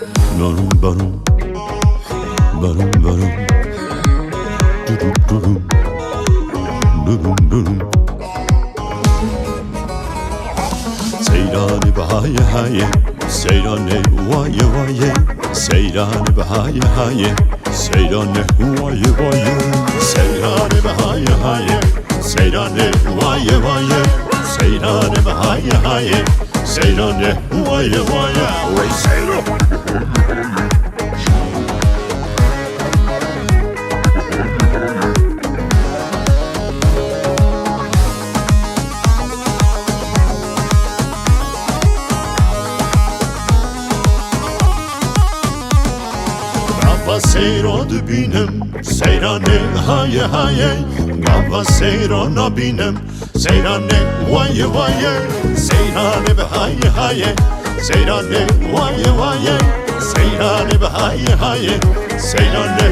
Barum barum Barum barum Durum durum. Durum durum. Seyrani bahaye haye. Seyrane vaye vaye. Seyrani bahaye haye. Seyrane vaye vaye. Seyrani bahaye haye. Seyrane vaye vaye. Seyrane bahaye haye. Seyrane vaye. Vaye Vay seyran Gava seyro binem Seyrane haye haye. Gava seyrona binem Seyrane vaye vaye. Seyrane be haye haye Seyrane vaye vaye Seyrane haye haye Seyrane